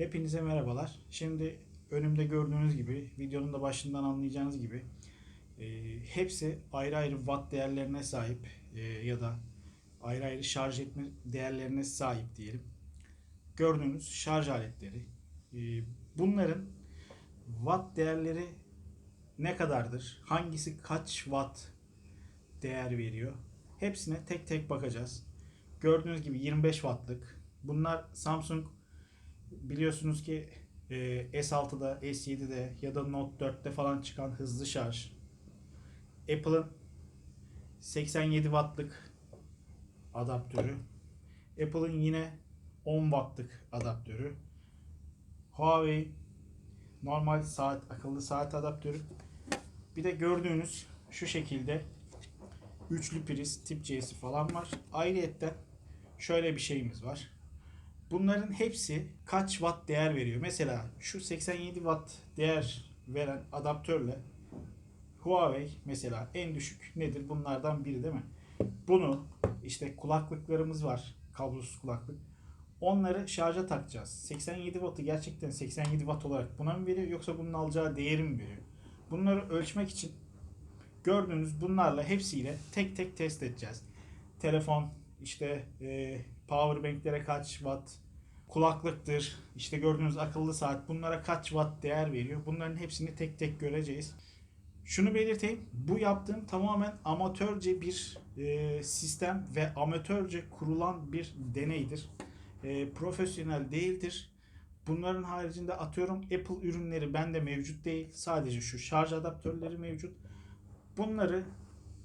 Hepinize merhabalar. Şimdi önümde gördüğünüz gibi, videonun da başından anlayacağınız gibi e, hepsi ayrı ayrı watt değerlerine sahip e, ya da ayrı ayrı şarj etme değerlerine sahip diyelim. Gördüğünüz şarj aletleri. E, bunların watt değerleri ne kadardır? Hangisi kaç watt değer veriyor? Hepsine tek tek bakacağız. Gördüğünüz gibi 25 wattlık. Bunlar Samsung biliyorsunuz ki e, S6'da, S7'de ya da Note 4'te falan çıkan hızlı şarj. Apple'ın 87 wattlık adaptörü. Apple'ın yine 10 wattlık adaptörü. Huawei normal saat, akıllı saat adaptörü. Bir de gördüğünüz şu şekilde üçlü priz tip C'si falan var. Ayrıyetten şöyle bir şeyimiz var. Bunların hepsi kaç watt değer veriyor? Mesela şu 87 watt değer veren adaptörle Huawei mesela en düşük nedir? Bunlardan biri değil mi? Bunu işte kulaklıklarımız var. Kablosuz kulaklık. Onları şarja takacağız. 87 wattı gerçekten 87 watt olarak buna mı veriyor yoksa bunun alacağı değeri mi veriyor? Bunları ölçmek için gördüğünüz bunlarla hepsiyle tek tek test edeceğiz. Telefon işte e, power banklere kaç watt kulaklıktır işte gördüğünüz akıllı saat bunlara kaç watt değer veriyor bunların hepsini tek tek göreceğiz. Şunu belirteyim bu yaptığım tamamen amatörce bir e, sistem ve amatörce kurulan bir deneydir. E, profesyonel değildir. Bunların haricinde atıyorum Apple ürünleri bende mevcut değil. Sadece şu şarj adaptörleri mevcut. Bunları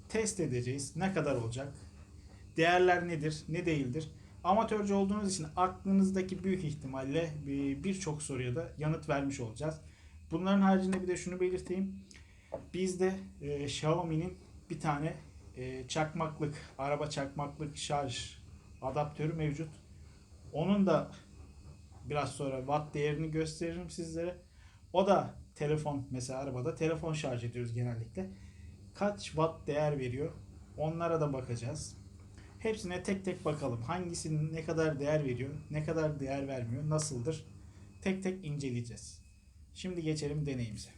test edeceğiz. Ne kadar olacak? Değerler nedir, ne değildir? Amatörce olduğunuz için aklınızdaki büyük ihtimalle bir- birçok soruya da yanıt vermiş olacağız. Bunların haricinde bir de şunu belirteyim. Bizde e, Xiaomi'nin bir tane e, çakmaklık, araba çakmaklık şarj adaptörü mevcut. Onun da biraz sonra watt değerini gösteririm sizlere. O da telefon mesela arabada telefon şarj ediyoruz genellikle. Kaç watt değer veriyor? Onlara da bakacağız. Hepsine tek tek bakalım. Hangisinin ne kadar değer veriyor, ne kadar değer vermiyor, nasıldır? Tek tek inceleyeceğiz. Şimdi geçelim deneyimize.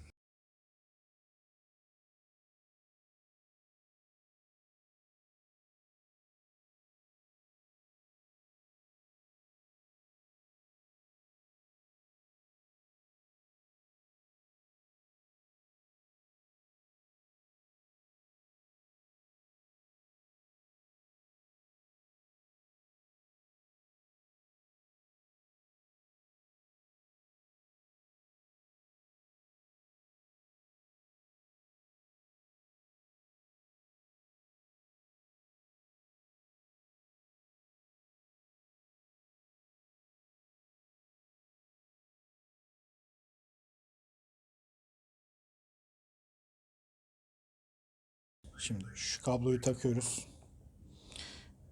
Şimdi şu kabloyu takıyoruz.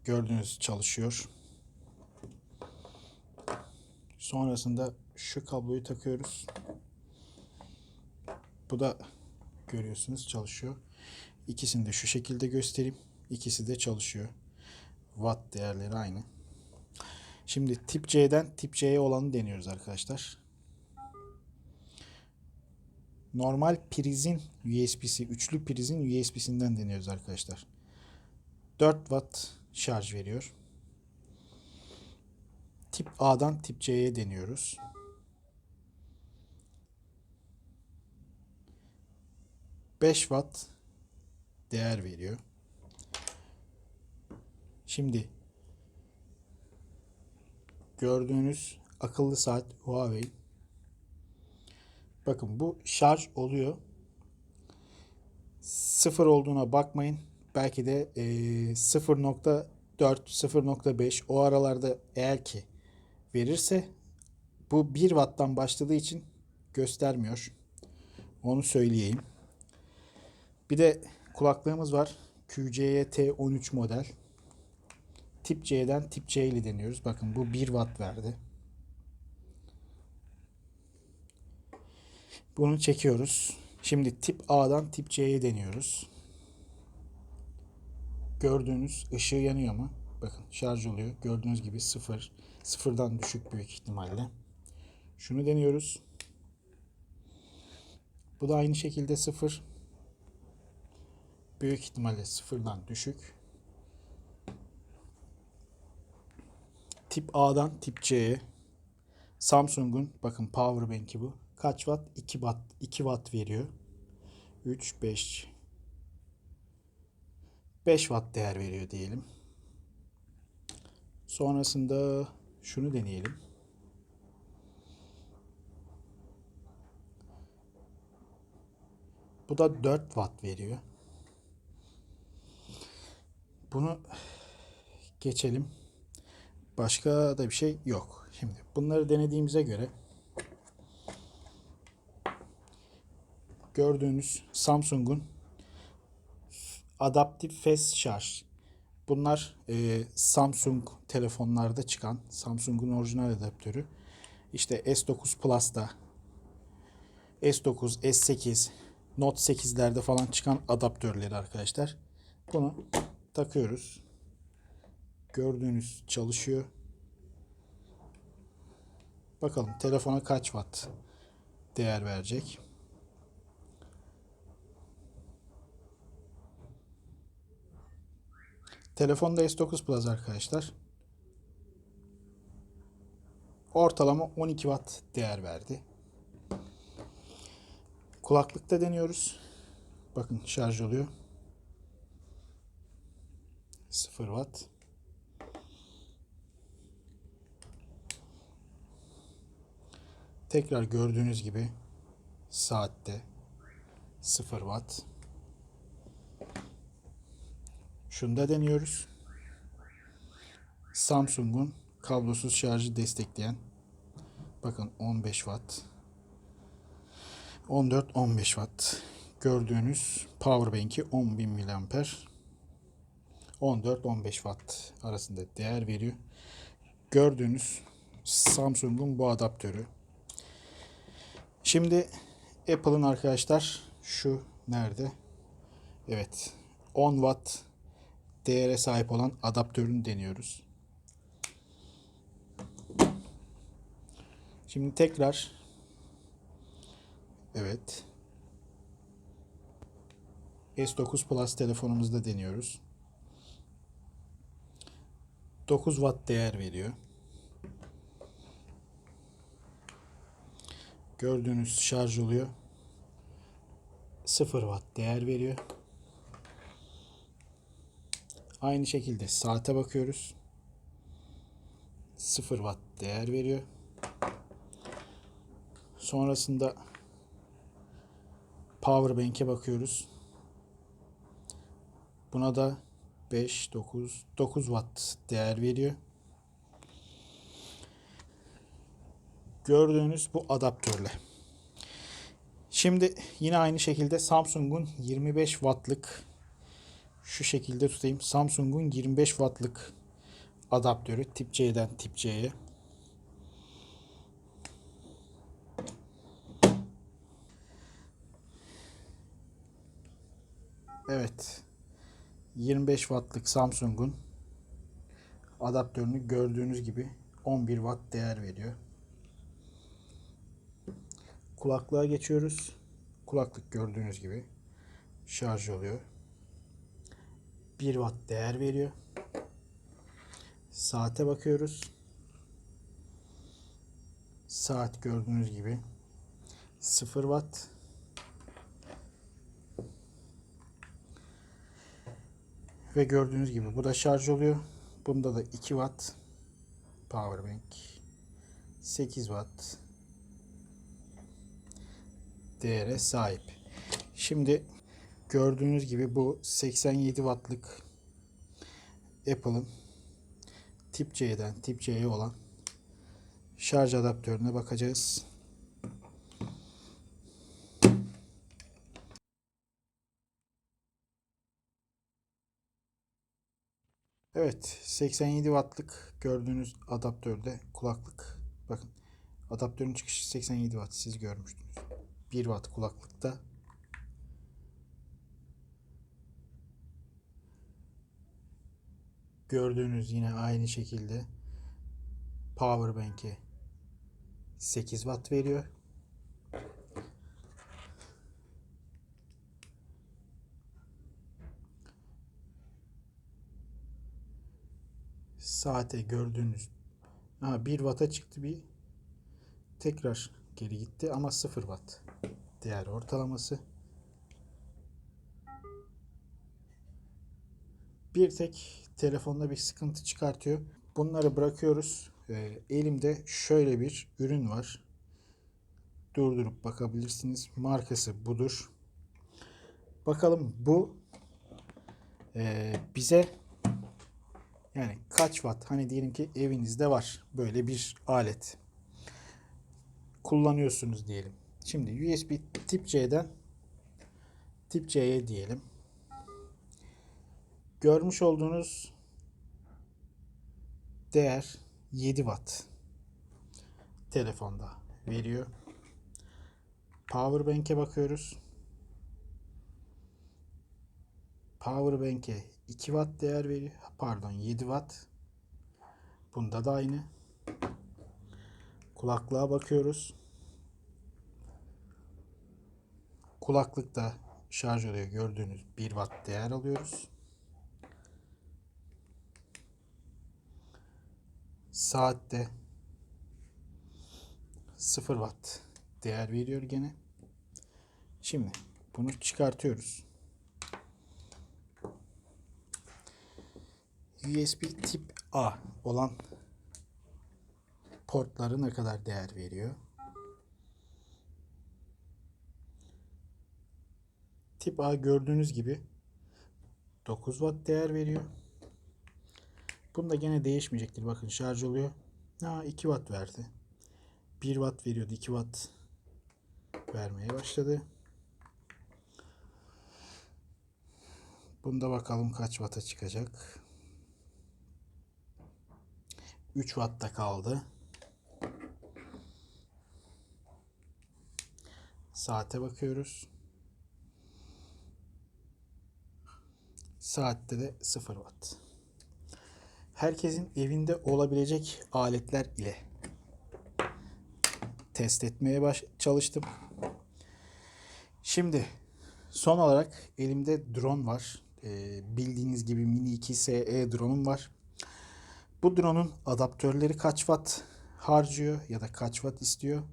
Gördüğünüz çalışıyor. Sonrasında şu kabloyu takıyoruz. Bu da görüyorsunuz çalışıyor. İkisini de şu şekilde göstereyim. İkisi de çalışıyor. Watt değerleri aynı. Şimdi tip C'den tip C'ye olanı deniyoruz arkadaşlar. Normal prizin USB'si, üçlü prizin USB'sinden deniyoruz arkadaşlar. 4 watt şarj veriyor. Tip A'dan tip C'ye deniyoruz. Beş watt değer veriyor. Şimdi gördüğünüz akıllı saat Huawei Bakın bu şarj oluyor. Sıfır olduğuna bakmayın. Belki de e, 0.4, 0.5 o aralarda eğer ki verirse bu 1 watttan başladığı için göstermiyor. Onu söyleyeyim. Bir de kulaklığımız var. QC'ye T13 model. Tip C'den tip C ile deniyoruz. Bakın bu 1 watt verdi. Bunu çekiyoruz. Şimdi tip A'dan tip C'ye deniyoruz. Gördüğünüz ışığı yanıyor mu? Bakın şarj oluyor. Gördüğünüz gibi sıfır. Sıfırdan düşük büyük ihtimalle. Şunu deniyoruz. Bu da aynı şekilde sıfır. Büyük ihtimalle sıfırdan düşük. Tip A'dan tip C'ye. Samsung'un bakın power bank'i bu. Kaç watt? 2 watt 2 watt veriyor. 3 5 5 watt değer veriyor diyelim. Sonrasında şunu deneyelim. Bu da 4 watt veriyor. Bunu geçelim. Başka da bir şey yok. Şimdi bunları denediğimize göre gördüğünüz Samsung'un Adaptive Fast Charge. Bunlar e, Samsung telefonlarda çıkan Samsung'un orijinal adaptörü. İşte S9 Plus'ta S9, S8, Note 8'lerde falan çıkan adaptörleri arkadaşlar. Bunu takıyoruz. Gördüğünüz çalışıyor. Bakalım telefona kaç watt değer verecek. Telefonda S9 Plus arkadaşlar. Ortalama 12 watt değer verdi. Kulaklıkta deniyoruz. Bakın şarj oluyor. 0 watt. Tekrar gördüğünüz gibi saatte 0 watt. Şunda deniyoruz. Samsung'un kablosuz şarjı destekleyen bakın 15 watt 14-15 watt gördüğünüz powerbank'i 10.000 mAh 14-15 watt arasında değer veriyor. Gördüğünüz Samsung'un bu adaptörü. Şimdi Apple'ın arkadaşlar şu nerede? Evet 10 watt değere sahip olan adaptörünü deniyoruz. Şimdi tekrar evet S9 Plus telefonumuzda deniyoruz. 9 watt değer veriyor. Gördüğünüz şarj oluyor. 0 watt değer veriyor. Aynı şekilde saate bakıyoruz. 0 watt değer veriyor. Sonrasında power bank'e bakıyoruz. Buna da 5 9 9 watt değer veriyor. Gördüğünüz bu adaptörle. Şimdi yine aynı şekilde Samsung'un 25 wattlık şu şekilde tutayım. Samsung'un 25 wattlık adaptörü tip C'den tip C'ye. Evet. 25 wattlık Samsung'un adaptörünü gördüğünüz gibi 11 watt değer veriyor. Kulaklığa geçiyoruz. Kulaklık gördüğünüz gibi şarj oluyor. 1 watt değer veriyor. Saate bakıyoruz. Saat gördüğünüz gibi 0 watt. Ve gördüğünüz gibi bu da şarj oluyor. Bunda da 2 watt power bank 8 watt değere sahip. Şimdi gördüğünüz gibi bu 87 wattlık Apple'ın tip C'den tip C'ye olan şarj adaptörüne bakacağız. Evet 87 wattlık gördüğünüz adaptörde kulaklık bakın adaptörün çıkışı 87 watt siz görmüştünüz. 1 watt kulaklıkta gördüğünüz yine aynı şekilde power bank'e 8 watt veriyor. Saate gördüğünüz ha, 1 watt'a çıktı bir tekrar geri gitti ama 0 watt değer ortalaması. Bir tek telefonda bir sıkıntı çıkartıyor. Bunları bırakıyoruz. Ee, elimde şöyle bir ürün var. Durdurup bakabilirsiniz. Markası budur. Bakalım bu e, bize yani kaç watt? Hani diyelim ki evinizde var böyle bir alet. Kullanıyorsunuz diyelim. Şimdi USB tip C'den tip C'ye diyelim. Görmüş olduğunuz değer 7 watt telefonda veriyor. Powerbank'e bakıyoruz. Powerbank'e 2 watt değer veriyor. Pardon 7 watt. Bunda da aynı. Kulaklığa bakıyoruz. Kulaklıkta şarj oluyor gördüğünüz 1 watt değer alıyoruz. Saatte 0 watt değer veriyor gene. Şimdi bunu çıkartıyoruz. USB tip A olan portları ne kadar değer veriyor? Tip A gördüğünüz gibi 9 watt değer veriyor. Bunda gene değişmeyecektir. Bakın şarj oluyor. Ha 2 watt verdi. 1 watt veriyordu. 2 watt vermeye başladı. Bunda bakalım kaç watt'a çıkacak. 3 watt'ta kaldı. Saate bakıyoruz. Saatte de 0 watt. Herkesin evinde olabilecek aletler ile test etmeye baş çalıştım. Şimdi son olarak elimde drone var. Ee, bildiğiniz gibi Mini 2 SE drone'um var. Bu drone'un adaptörleri kaç watt harcıyor ya da kaç watt istiyor?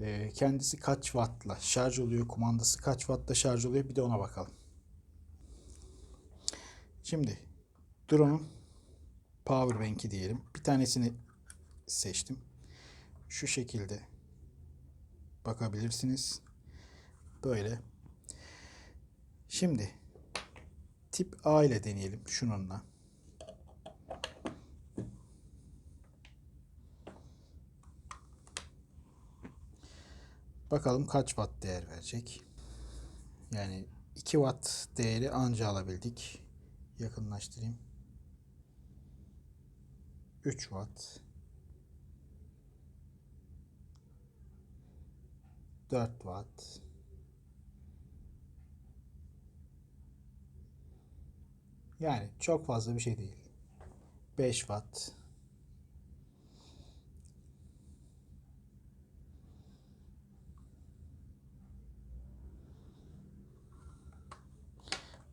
Ee, kendisi kaç wattla şarj oluyor? Kumandası kaç wattla şarj oluyor? Bir de ona bakalım. Şimdi drone'un power bank'i diyelim. Bir tanesini seçtim. Şu şekilde bakabilirsiniz. Böyle. Şimdi tip A ile deneyelim şununla. Bakalım kaç watt değer verecek. Yani 2 watt değeri anca alabildik. Yakınlaştırayım. 3 watt. 4 watt. Yani çok fazla bir şey değil. 5 watt.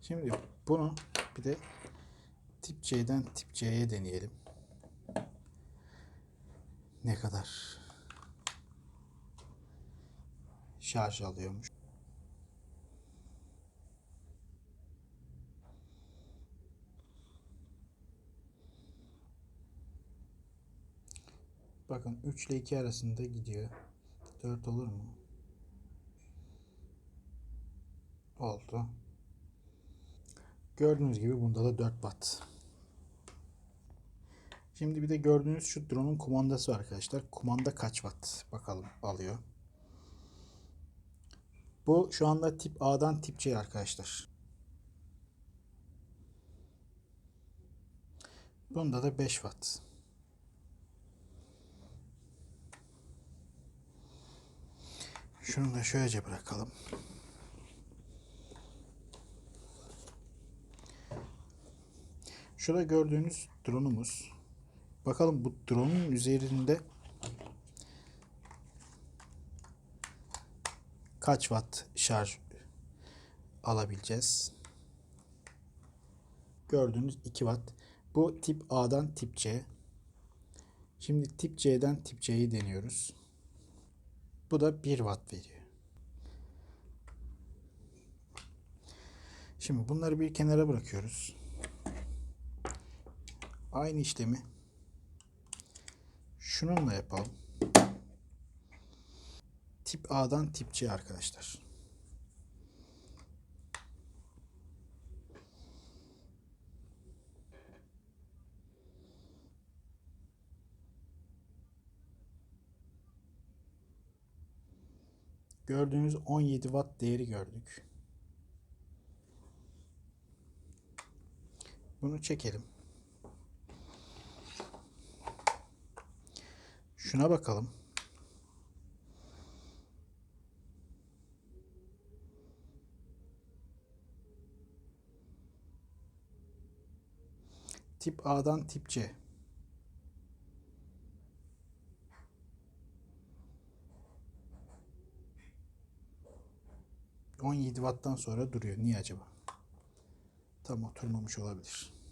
Şimdi bunu bir de tip C'den tip C'ye deneyelim. Ne kadar şarj alıyormuş. Bakın 3 ile 2 arasında gidiyor. 4 olur mu? Oldu. Gördüğünüz gibi bunda da 4 watt. Şimdi bir de gördüğünüz şu drone'un kumandası arkadaşlar. Kumanda kaç watt? Bakalım alıyor. Bu şu anda tip A'dan tip C arkadaşlar. Bunda da 5 watt. Şunu da şöylece bırakalım. Şurada gördüğünüz drone'umuz. Bakalım bu drone'un üzerinde kaç watt şarj alabileceğiz. Gördüğünüz 2 watt. Bu tip A'dan tip C. Şimdi tip C'den tip C'yi deniyoruz. Bu da 1 watt veriyor. Şimdi bunları bir kenara bırakıyoruz. Aynı işlemi şununla yapalım. Tip A'dan tip C arkadaşlar. Gördüğünüz 17 watt değeri gördük. Bunu çekelim. Şuna bakalım. Tip A'dan tip C. ...17 watttan sonra duruyor. Niye acaba? Tam oturmamış olabilir.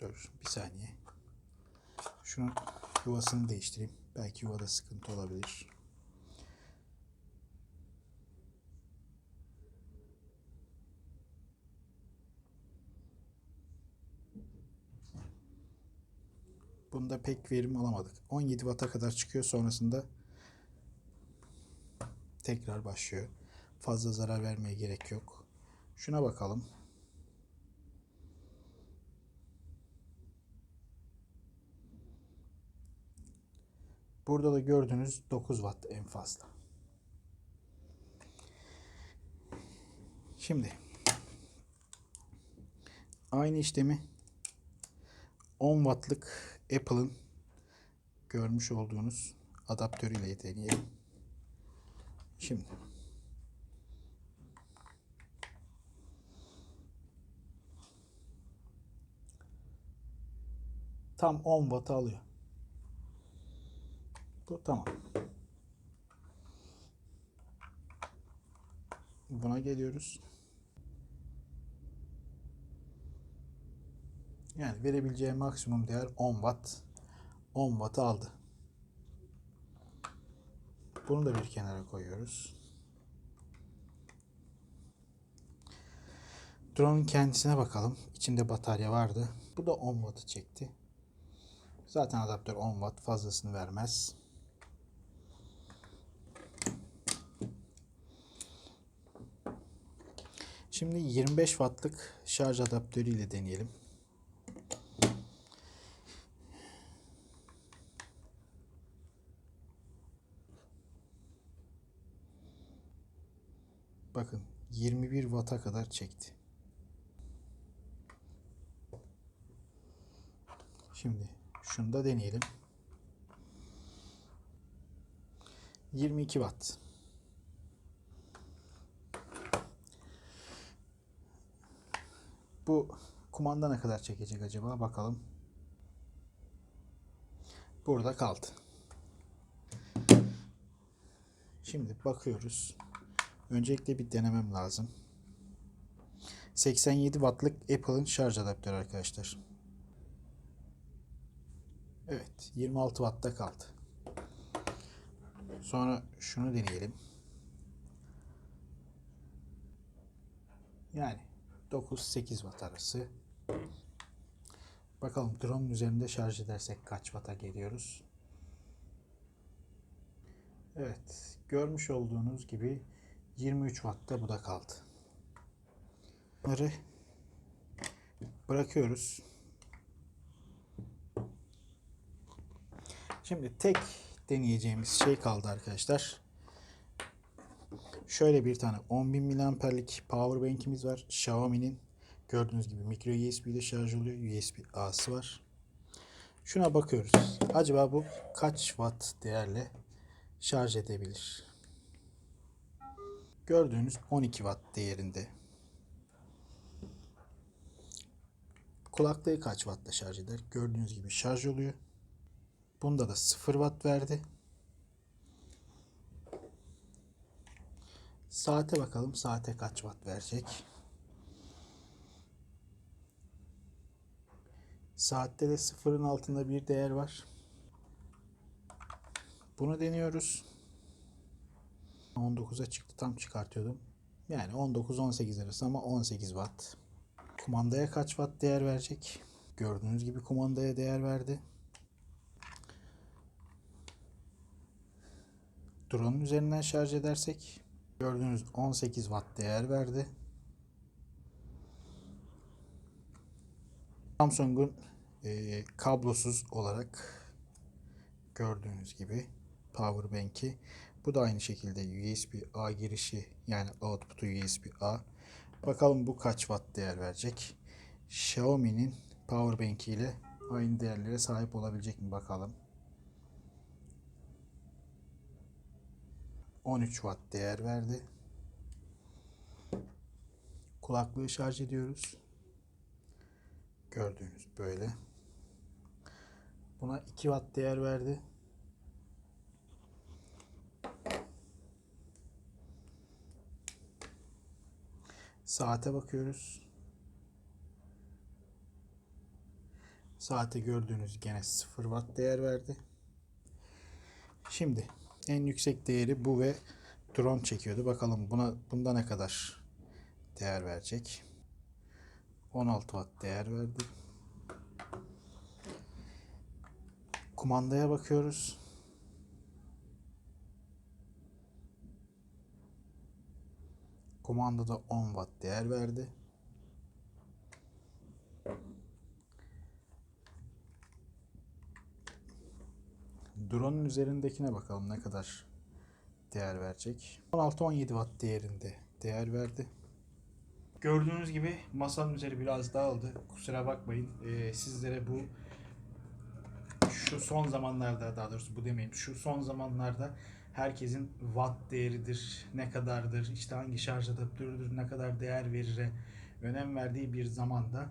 Dur bir saniye. Şunun yuvasını değiştireyim. Belki yuvada sıkıntı olabilir. Bunda pek verim alamadık. 17 Watt'a kadar çıkıyor. Sonrasında tekrar başlıyor. Fazla zarar vermeye gerek yok. Şuna bakalım. Burada da gördüğünüz 9 watt en fazla. Şimdi aynı işlemi 10 wattlık Apple'ın görmüş olduğunuz adaptörüyle deneyelim. Şimdi tam 10 watt alıyor. Tamam. Buna geliyoruz. Yani verebileceği maksimum değer 10 watt. 10 watt aldı. Bunu da bir kenara koyuyoruz. Drone'un kendisine bakalım. İçinde batarya vardı. Bu da 10 watt'ı çekti. Zaten adaptör 10 watt fazlasını vermez. Şimdi 25 wattlık şarj adaptörü ile deneyelim. Bakın 21 watt'a kadar çekti. Şimdi şunu da deneyelim. 22 watt. Bu kumanda ne kadar çekecek acaba? Bakalım. Burada kaldı. Şimdi bakıyoruz. Öncelikle bir denemem lazım. 87 wattlık Apple'ın şarj adaptörü arkadaşlar. Evet, 26 wattta kaldı. Sonra şunu deneyelim. Yani 9-8 watt arası. Bakalım drone'un üzerinde şarj edersek kaç watt'a geliyoruz. Evet, görmüş olduğunuz gibi 23 wattta bu da kaldı. Bunları bırakıyoruz. Şimdi tek deneyeceğimiz şey kaldı arkadaşlar. Şöyle bir tane 10.000 miliamperlik power bank'imiz var. Xiaomi'nin gördüğünüz gibi micro USB ile şarj oluyor. USB A'sı var. Şuna bakıyoruz. Acaba bu kaç watt değerle şarj edebilir? Gördüğünüz 12 watt değerinde. Kulaklığı kaç wattta şarj eder? Gördüğünüz gibi şarj oluyor. Bunda da 0 watt verdi. Saate bakalım. Saate kaç watt verecek? Saatte de sıfırın altında bir değer var. Bunu deniyoruz. 19'a çıktı. Tam çıkartıyordum. Yani 19-18 arası ama 18 watt. Kumandaya kaç watt değer verecek? Gördüğünüz gibi kumandaya değer verdi. Drone'un üzerinden şarj edersek gördüğünüz 18 watt değer verdi. Samsung'un e, kablosuz olarak gördüğünüz gibi powerbank'i bu da aynı şekilde USB-A girişi yani output'u USB-A. Bakalım bu kaç watt değer verecek. Xiaomi'nin powerbank'i ile aynı değerlere sahip olabilecek mi bakalım. 13 watt değer verdi. Kulaklığı şarj ediyoruz. Gördüğünüz böyle. Buna 2 watt değer verdi. Saate bakıyoruz. Saate gördüğünüz gene 0 watt değer verdi. Şimdi en yüksek değeri bu ve drone çekiyordu. Bakalım buna bunda ne kadar değer verecek. 16 watt değer verdi. Kumandaya bakıyoruz. Kumandada 10 watt değer verdi. Drone'un üzerindekine bakalım ne kadar değer verecek. 16-17 watt değerinde değer verdi. Gördüğünüz gibi masanın üzeri biraz dağıldı. Kusura bakmayın. Ee, sizlere bu şu son zamanlarda daha doğrusu bu demeyeyim. Şu son zamanlarda herkesin watt değeridir, ne kadardır, işte hangi şarj adaptörüdür, ne kadar değer verir önem verdiği bir zamanda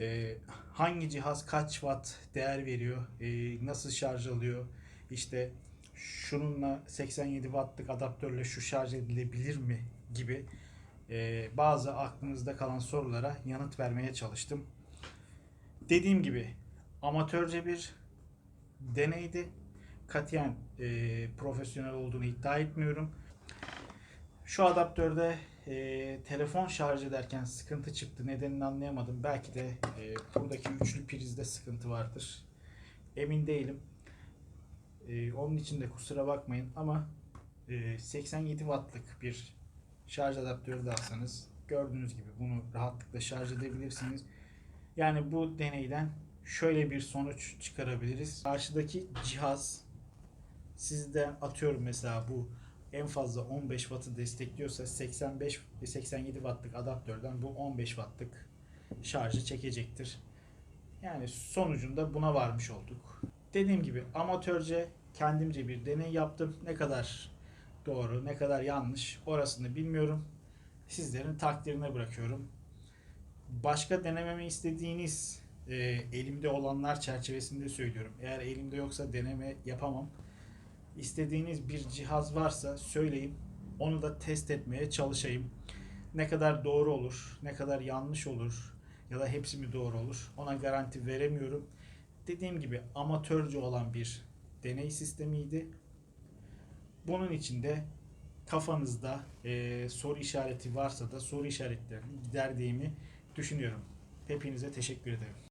e, hangi cihaz kaç watt değer veriyor, e, nasıl şarj alıyor, işte şununla 87 wattlık adaptörle şu şarj edilebilir mi gibi e, bazı aklınızda kalan sorulara yanıt vermeye çalıştım. Dediğim gibi amatörce bir deneydi. Katiyen e, profesyonel olduğunu iddia etmiyorum. Şu adaptörde e, telefon şarj ederken sıkıntı çıktı. Nedenini anlayamadım. Belki de e, buradaki üçlü prizde sıkıntı vardır. Emin değilim. E, onun için de kusura bakmayın ama e, 87 wattlık bir şarj adaptörü de alsanız gördüğünüz gibi bunu rahatlıkla şarj edebilirsiniz. Yani bu deneyden şöyle bir sonuç çıkarabiliriz. Karşıdaki cihaz sizden atıyorum mesela bu en fazla 15 wattı destekliyorsa 85 ve 87 wattlık adaptörden bu 15 wattlık şarjı çekecektir. Yani sonucunda buna varmış olduk. Dediğim gibi amatörce kendimce bir deney yaptım. Ne kadar doğru, ne kadar yanlış orasını bilmiyorum. Sizlerin takdirine bırakıyorum. Başka denememi istediğiniz e, elimde olanlar çerçevesinde söylüyorum. Eğer elimde yoksa deneme yapamam. İstediğiniz bir cihaz varsa söyleyin. Onu da test etmeye çalışayım. Ne kadar doğru olur, ne kadar yanlış olur ya da hepsi mi doğru olur ona garanti veremiyorum. Dediğim gibi amatörce olan bir deney sistemiydi. Bunun için de kafanızda e, soru işareti varsa da soru işaretlerini giderdiğimi düşünüyorum. Hepinize teşekkür ederim.